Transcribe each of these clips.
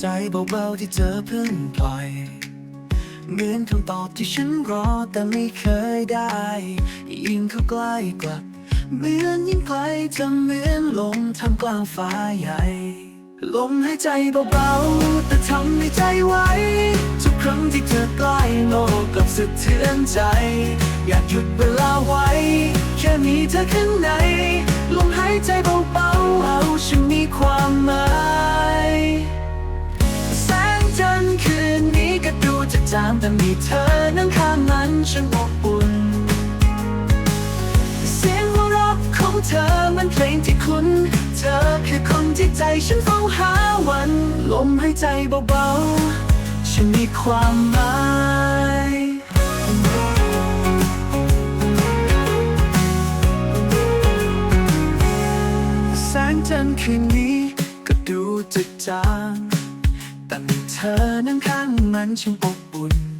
ใจเบาๆที่เธอเพิ่งปล่อยเหมือนคำตอบที่ฉันรอแต่ไม่เคยได้ ยิ่งเข้าใกล้กลับเหมือนยิ่งไกลจะเหมือนลมทำกลางฟ้าใหญ่ ลมหายใจเบาๆแต่ทำให้ใจไว้ ทุกครั้งที่เธอใกล้โลกกลับสะเทือนใจ อยากหยุดเวลาไว้ แค่มีเธอข้างใน ลมหายใจเบาๆเอาฉันมีความหมาย แต่มีเธอนั่งข้างมันฉันอบอุ่นเสียงหัวเราะของเธอมันเพลงที่คุ้น เธอคือคนที่ใจฉันเฝ้าหาวัน ลมหายใจเบาๆ ฉันมีความหมายแสงจันทร์คืนนี้ก็ดูจะจางแต่มีเธอนั่งข้างมันช่างอบอุ่น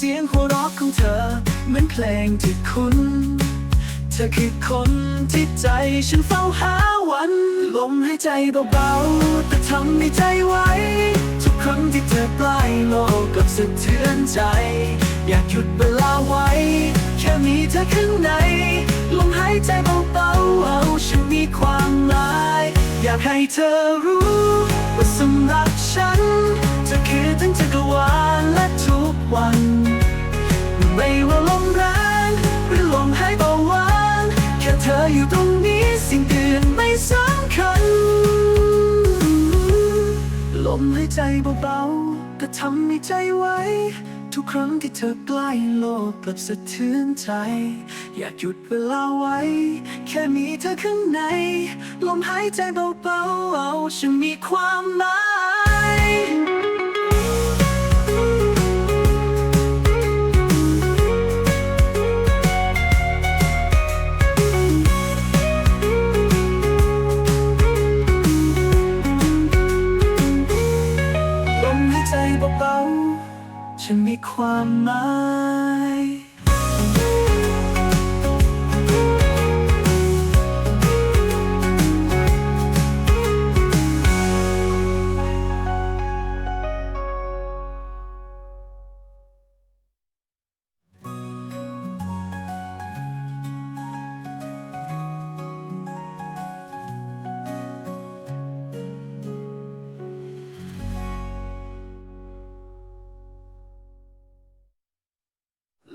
เสียงหัวเราะของเธอ เหมือนเพลงที่คุ้น เธอคือคนที่ใจฉันเฝ้าหาวัน ลมหายใจเบาๆ แต่ทำให้ใจไว้ ทุกครั้งที่เธอใกล้โลกกับสะเทือนใจ อยากหยุดเวลาไว้ แค่มีเธอข้างใน ลมหายใจเบาๆเอาฉันมีความหมาย อยากให้เธอรู้ ว่าสำหรับฉันเธอคือทั้งจักรวาล ลมหายใจเบาๆก็ทำให้ใจไว้ ทุกครั้งที่เธอใกล้โลกกลับสะเทือนใจ อยากหยุดเวลาไว้ แค่มีเธอข้างใน ลมหายใจเบาๆเอาฉันมีความหมาย ใจเบาๆ ฉันมีความหมาย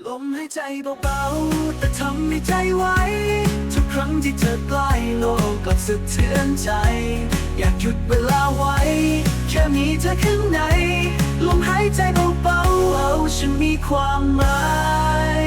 ลมหายใจเบาๆแต่ทำให้ใจไว้ทุกครั้งที่เธอใกล้โลกกลับสะเทือนใจ อยากหยุดเวลาไว้ แค่มีเธอข้างในลมหายใจเบาๆเอาฉันมีความหมาย